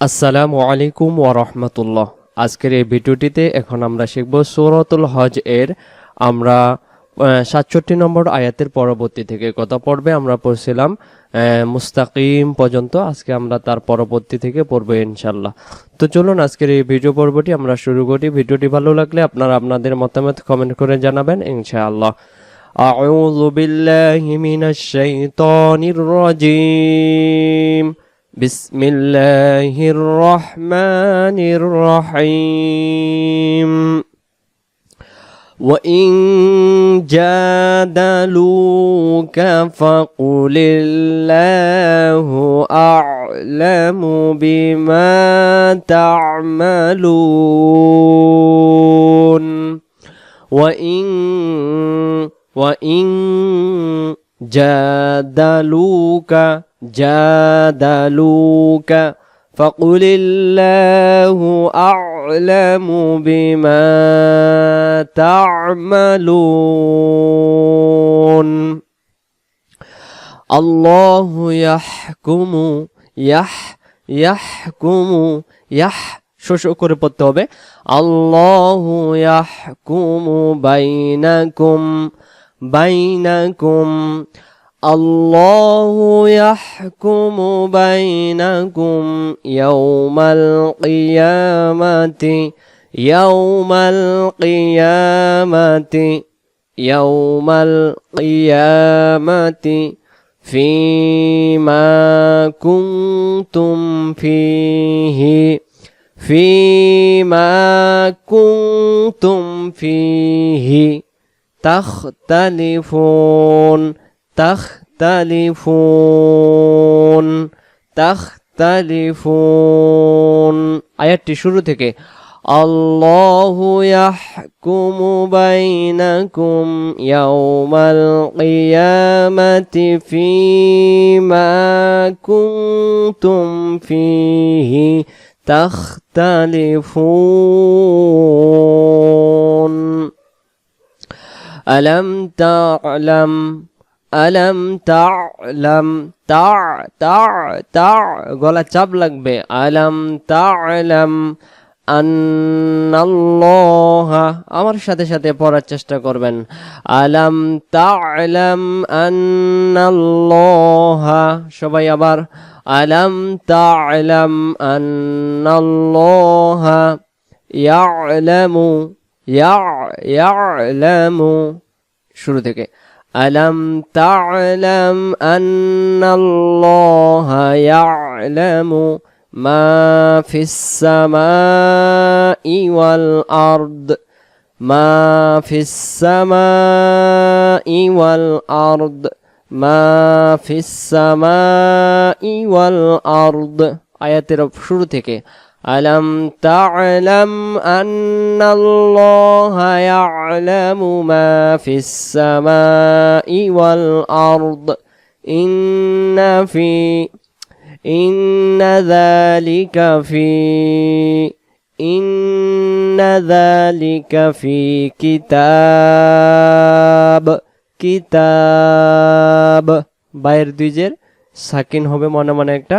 আসসালামু আলাইকুম ওরহমতুল্লাহ আজকের এই ভিডিওটিতে এখন আমরা শিখব সৌরতুল হজ এর আমরা সাতষট্টি নম্বর আয়াতের পরবর্তী থেকে কথা পড়বে আমরা পড়ছিলাম আহ, মুস্তাকিম পর্যন্ত আজকে আমরা তার পরবর্তী থেকে পড়বো ইনশাল্লাহ তো চলুন আজকের এই ভিডিও পর্বটি আমরা শুরু করি ভিডিওটি ভালো লাগলে আপনারা আপনাদের মতামত কমেন্ট করে জানাবেন ইনশাআল্লাহ أعوذ بالله من الشيطان الرجيم بسم الله الرحمن الرحيم. وإن جادلوك فقل الله أعلم بما تعملون. وإن وإن جادلوك جادلوك فقل الله أعلم بما تعملون الله يحكم يح يحكم يح শোষ করে পড়তে হবে আল্লাহ ইয়াহকুমু বাইনাকুম بينكم الله يحكم بينكم يوم القيامة يوم القيامة يوم القيامة فيما كنتم فيه فيما كنتم فيه. তাখতালিফুন তাখতালিফুন তাখতালিফুন। আয়াতটি শুরু থেকে, আল্লাহু ইয়াহকুমু বাইনাকুম ইয়াউমাল কিয়ামাতি ফিমা কুনতুম ফিহি তাখতালিফুন। ألم تعلم ألم تعلم تع تع تع গলা চাপ লাগবে ألم تعلم أن الله আমার সাথে সাথে পড়ার চেষ্টা করবেন আলাম তা'লাম আন্নাল্লাহা সবাই আবার আলাম তা'লাম আন্নাল্লাহা ইয়া'লামু ইয়া' ইয়া'লামু শুরু থেকে ألم تعلم أن الله يعلم ما في السماء والأرض ما في السماء والأرض ما في السماء والأرض আয়াতের শুরু থেকে ألم تعلم أن الله يعلم ما في السماء والأرض إن في إن ذلك في إن ذلك في كتاب কিতাব বাইরের দুইজের সাকিন হবে মনে মনে একটা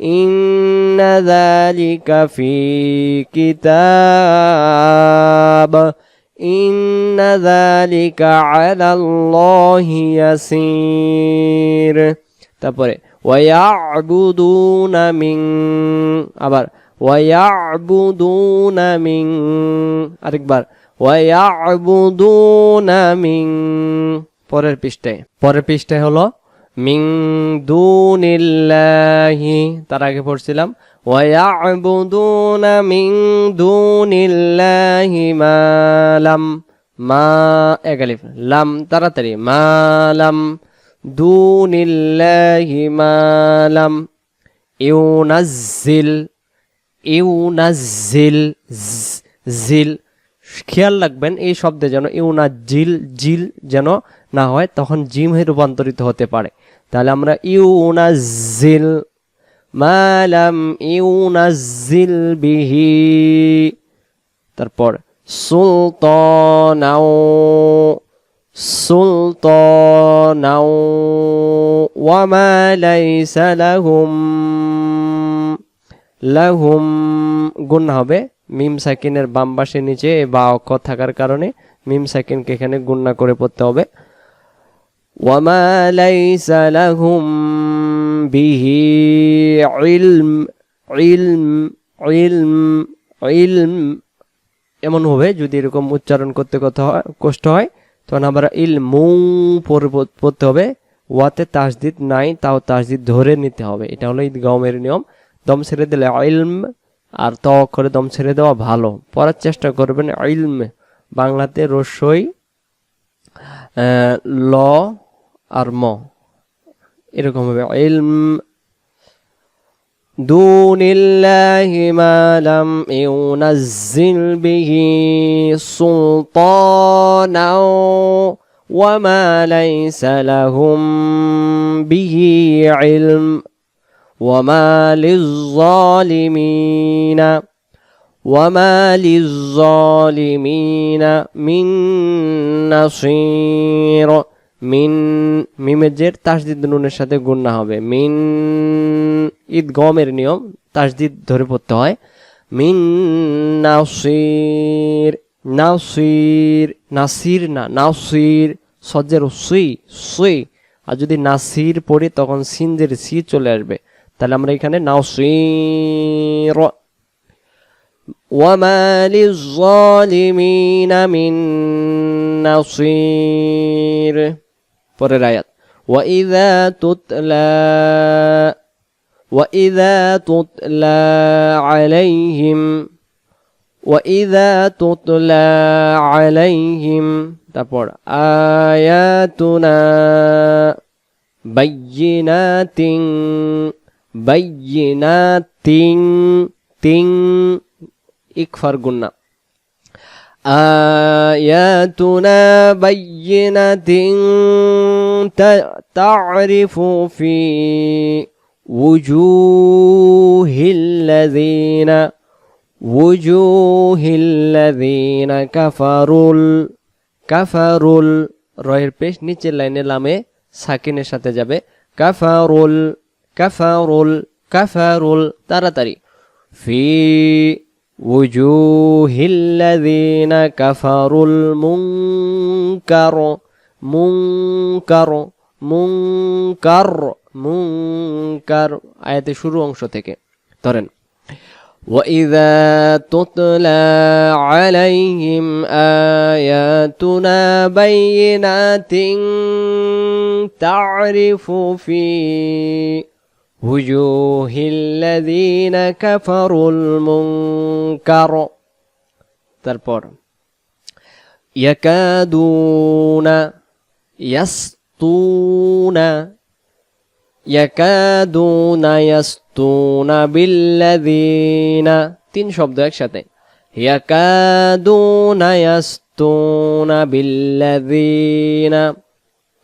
إن ذلك في كتاب إن ذلك على الله يسير তারপরে ওয়াবুদুনা মিন আবার ওয়াবুদুনা মিন আরেকবার ওয়াবুদুনা মিন পরের পৃষ্ঠায় পরের পৃষ্ঠায় হলো মিং দুনিল্লাহি, তার আগে পড়ছিলাম ওয়াবুদুনা মিং দুনিল্লাহি মা লাম মা এগালিফ লাম, তাড়াতাড়ি, মা লাম, দুনিল্লাহি মা লাম ইউনাজ্জিল ইউনাজ্জিল, জ- জিল, খেয়াল রাখবেন, এই শব্দে যেন ইউনা জিল জিল যেন না হয় তখন জিমে রূপান্তরিত হতে পারে। তাহলে আমরা ইউনা জিল মালাম ইউনা জিল বিহি। তারপর সুলতানাও সুলতানাও, ওয়ামা লাইসা লাহুম লাহুম। গুণ হবে মিম সাকিনের বাম পাশে নিচে বা অক্ষর থাকার কারণে মিম সাকিনকে এখানে গুণনা করে পড়তে হবে। ওয়ামা লাইসা লাহুম বিহি ইলম ইলম ইলম ইলম এমন হবে যদি এরকম উচ্চারণ করতে কথা হয়, কষ্ট হয়, তখন আবার ইল মু পড়- পড়তে হবে। ওয়াতে তাসদিদ নাই, তাও তাসদিদ ধরে নিতে হবে। এটা হলো ঈদগামের নিয়ম। দম ছেড়ে দিলে ইলম আর ত করে দম ছেড়ে দেওয়া ভালো। পড়ার চেষ্টা করবেন ইলম। বাংলাতে রসই ল আর ম এরকম হবে ইলম دون الله ما لم ينزل به سلطانا وما ليس لهم به علم وما للظالمين وما للظالمين من نصير মিন মিমের জের তাসদিদ নুনের সাথে গুণনা হবে মিন ঈদ গমের নিয়ম তাসদিদ ধরে পড়তে হয় মিন নাসির নাসির নাসির না নাসির সজ্জের সুই সুই আর যদি নাসির পড়ি তখন সিনজের সি চলে আসবে তাহলে আমরা এখানে নাসির وما للظالمين من نصير পরের আয়াত وإذا تتلى وإذا تتلى عليهم وإذا تتلى عليهم তারপর آياتنا بينات بينات তিং ইকফার গুন্না آياتنا بينة ت- تعرف في وجوه الذين وجوه الذين كفروا ال- كفروا ال- রয়ের পেশ নিচের লাইনে লামে সাকিনের সাথে যাবে কাফারুল কাফারুল কাফারুল তাড়াতাড়ি في وجوه الذين كفروا المنكر منكر منكر منكر আয়াতে শুরু অংশ থেকে ধরেন وإذا تتلى عليهم آياتنا بينات تعرف في وجوه الذين كفروا المنكر তারপর يكادون يسطون يكادون يسطون بالذين তিন শব্দ একসাথে يكادون يسطون بالذين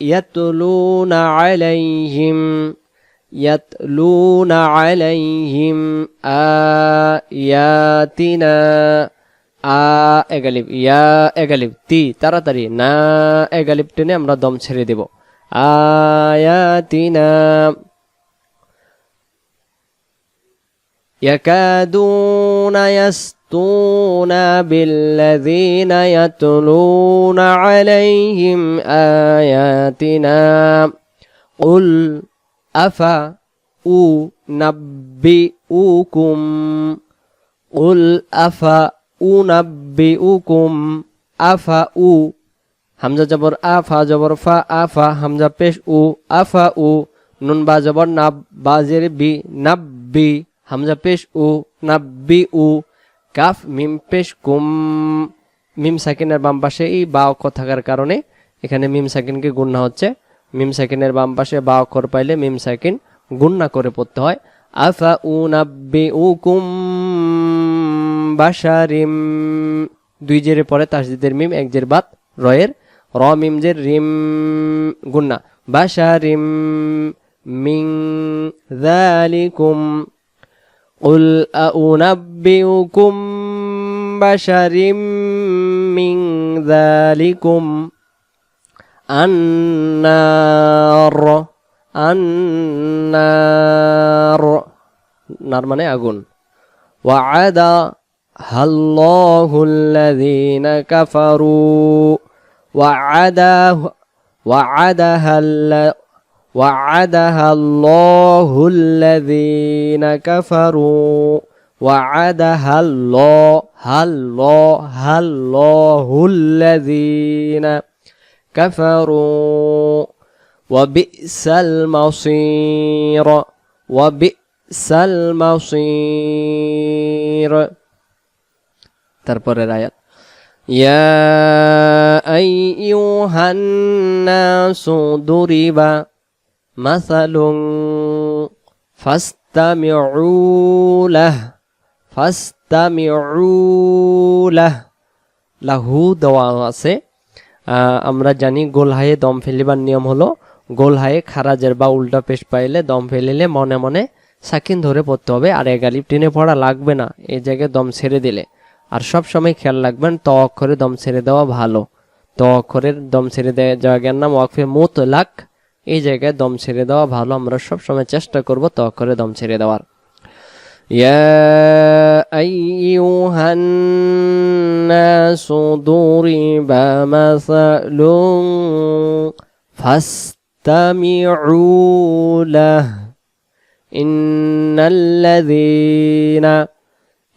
يتلون عليهم يتلون عليهم آياتنا আ এগালিব ইয়া এগালিব তি তাড়াতাড়ি না এগালিব টেনে আমরা দম ছেড়ে দেব আয়াতিনা يكادون يسطون بالذين يتلون عليهم آياتنا قل আফা উ নাব্বি উকুম উল আফা উ নাব্বি উকুম আফা উ, হামজা জবর আফা জবর ফা আফা, হামজা পেশ উ, আফা উ, নুন বা জবর নাব বা জের বি, নাব্বি, হামজা পেশ উ, নাব্বি উ, কাফ, মিম পেশ কুম, মিম সাকিনের বাম পাশে এই বা কথাকার কারণে এখানে মিম সাকিনকে গুণনা হচ্ছে। মিম সাকিনের বাম পাশে বা অক্ষর পাইলে মিম সাকিন গুণনা করে পড়তে হয় আফা উ নাব্বি উ কুম বাসারিম দুই জেরে পরে তাসদিদের মিম এক জের বাত রয়ের র মিম জের রিম গুন্না বাসা রিম মিং যালিকুম قل أنبئكم بشر من ذلكم النار النار নার মানে আগুন وعد الله الذين كفروا وعده وعدها الل- وعدها الله الذين كفروا وعدها الله الله الله الذين كفروا وبئس المصير وبئس المصير তারপরের আয়াত يا أيها الناس ضرب مثل فاستمعوا له فاستمعوا له লাহু দেওয়া আছে আহ, আমরা জানি গোলহায়ে দম ফেলিবার নিয়ম হলো গোলহায়ে খারাজের বা উল্টা পেশ পাইলে দম ফেলিলে মনে মনে সাকিন ধরে পড়তে হবে, আর এগালিপ টেনে পড়া লাগবে না এই জায়গায় দম ছেড়ে দিলে। আর সব সময় খেয়াল রাখবেন ত অক্ষরে দম ছেড়ে দেওয়া ভালো। ত অক্ষরের দম ছেড়ে দেওয়া জায়গার নাম ওয়াকফে মুতলাক এই জায়গায় দম ছেড়ে দেওয়া ভালো। আমরা সব সময় চেষ্টা করব ত অক্ষরে দম ছেড়ে দেওয়ার। يا أيها الناس ضرب مثل فاستمعوا له إن الذين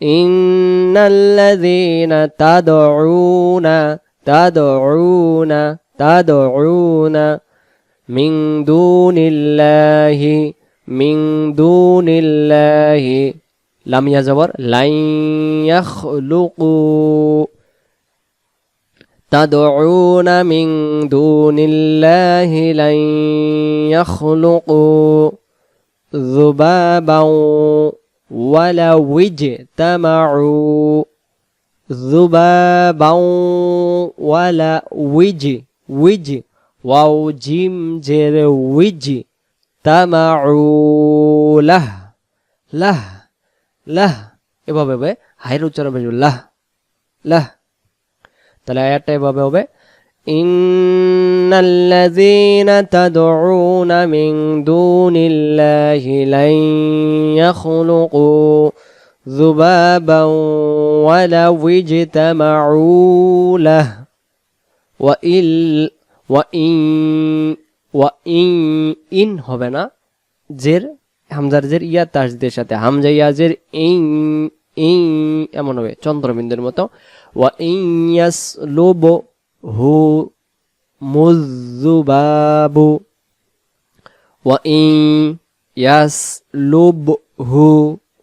إن الذين تدعون تدعون تدعون من دون الله من دون الله لم يزور لن يخلقوا تدعون من دون الله لن يخلقوا ذبابا ولو اجتمعوا ذبابا ولا وج وج واو جيم جر وج تمعوا له له له এভাবে হবে হাইর উচ্চারণ বেশি লাহ লাহ তাহলে আয়াতটা এভাবে হবে إن الذين تدعون من دون الله لن يخلقوا ذبابا ولو اجتمعوا له وإن وإن ওয়া ইন ইন হবে না, জের, হামজার জের, ইয়া তাসদের সাথে। হামজা, ইয়া, জের ইং ইং এমন হবে, চন্দ্রবিন্দুর মতো। ওয়া ইয়াস লোব হু মুজুবাবু ওয়া ইয়াস লোব হু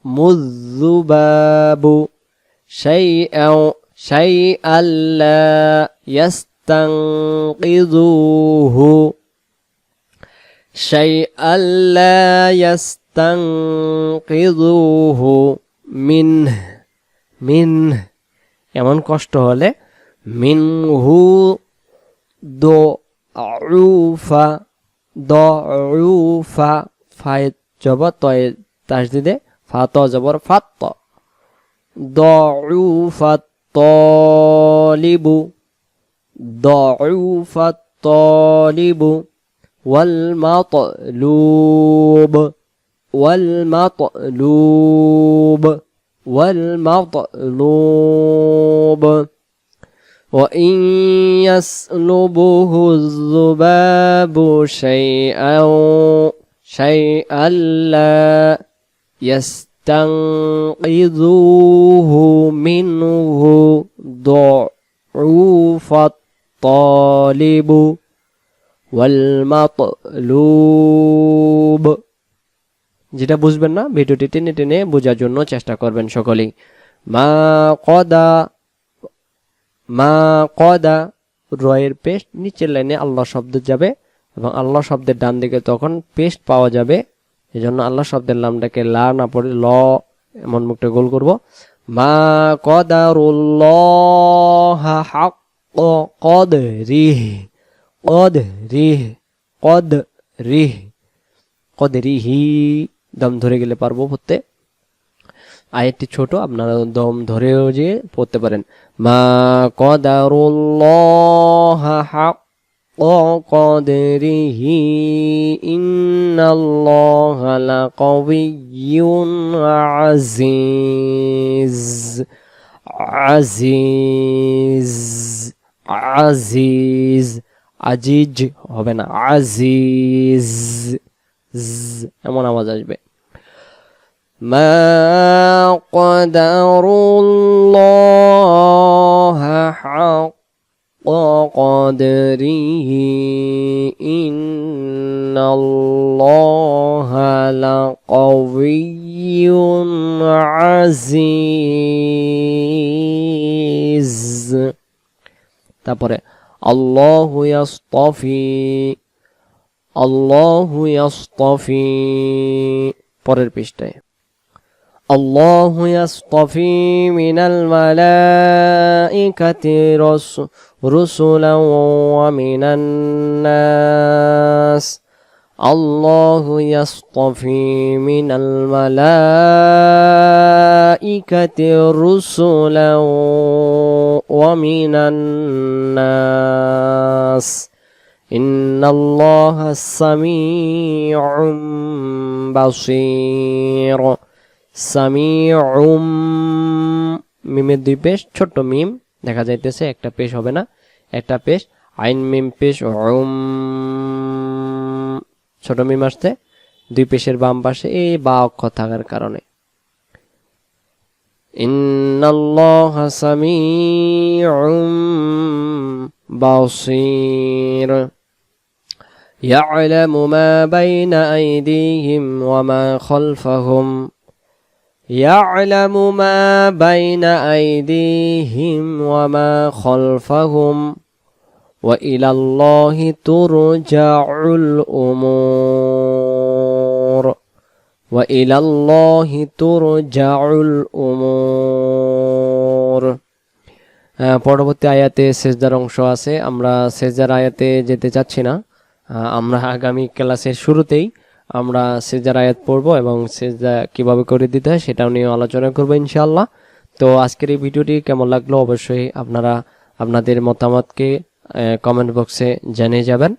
মুজুবাবু সেই আল্লাহ আল্লা হু شيئا لا يستنقذوه منه منه এমন কষ্ট হলে মিনহু দউফা দউফা ফায় জবর তয় তাসদিদে ফা ত জবর ফাত দউফা তলিবু দউফা তলিবু والمطلوب والمطلوب والمطلوب. وإن يسلبه الذباب شيئا شيئا لا يستنقذوه منه ضعوف الطالب. ওয়ালমাতলুব। যেটা বুঝবেন না, ভিডিওটি টেনে টেনে বোঝার জন্য চেষ্টা করবেন সকলেই। মা কদা মা কদা, রয়ের পেস্ট নিচের লাইনে আল্লাহ শব্দ যাবে এবং আল্লাহ শব্দের ডান দিকে তখন পেস্ট পাওয়া যাবে। এই জন্য আল্লাহ শব্দের নামটাকে লা না পড়ে ল এমন মুখটা গোল করব। মা কদারুল্লাহ হাক কদরিহ। কদরিহ কদরিহ কদরিহি দম ধরে গেলে পারব পড়তে। আয়াতটি ছোট, আপনারা দম ধরেও যে পড়তে পারেন। মা কদারুল্লাহ হাক কদরিহি ইন্নাল্লাহ লাকাবিয়্যুন আজিজ আজিজ আজিজ। আজিজ হবে না আজিজ জ, এমন আওয়াজ আসবে ما قدر الله حق قدره إن الله لقوي عزيز তারপরে আল্লাহ ইয়াস্তাফি আল্লাহ ইয়াস্তাফি পরের পৃষ্ঠায় الله يصطفي من الملائكة رس- رسلا ومن الناس الله يصطفي من الملائكة رسلا ومن الناس إن الله سميع بصير সামিউম মিমের দুই পেশ ছোট্ট মিম দেখা যাইতেছে একটা পেশ হবে না একটা পেশ আইন মিম পেশ উম ছোট মিম আসতে দুই পেশের বাম পাশে এই বা অক্ষর থাকার কারণে إن الله سميع بصير. يعلم ما بين أيديهم وما خلفهم. يعلم ما بين أيديهم وما خلفهم. وإلى الله ترجع الأمور. وإلى الله ترجع الأمور. আহ, পরবর্তী আয়াতে সেজদার অংশ আছে। আমরা সেজদার আয়াতে যেতে চাচ্ছি না। আমরা আগামী ক্লাসের শুরুতেই আমরা সেজদার আয়াত পড়ব এবং সেজদা কীভাবে করে দিতে হয় সেটাও নিয়ে আলোচনা করব ইনশাআল্লাহ। তো আজকের এই ভিডিওটি কেমন লাগল অবশ্যই আপনারা আপনাদের মতামতকে কমেন্ট বক্সে জানিয়ে যাবেন।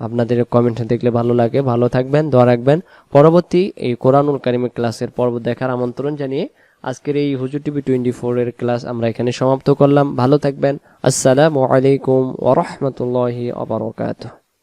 আপনাদের কমেন্ট দেখলে ভালো লাগে। ভালো থাকবেন দোয়া রাখবেন। পরবর্তী এই কোরআনুল কারিমের ক্লাসের পর্ব দেখার আমন্ত্রণ জানিয়ে আজকের এই হুজুর টিভি টোয়েন্টি ফোরের ক্লাস আমরা এখানে সমাপ্ত করলাম। ভালো থাকবেন। আসসালামু আলাইকুম ওরহমতুল্লাহি আবরকাত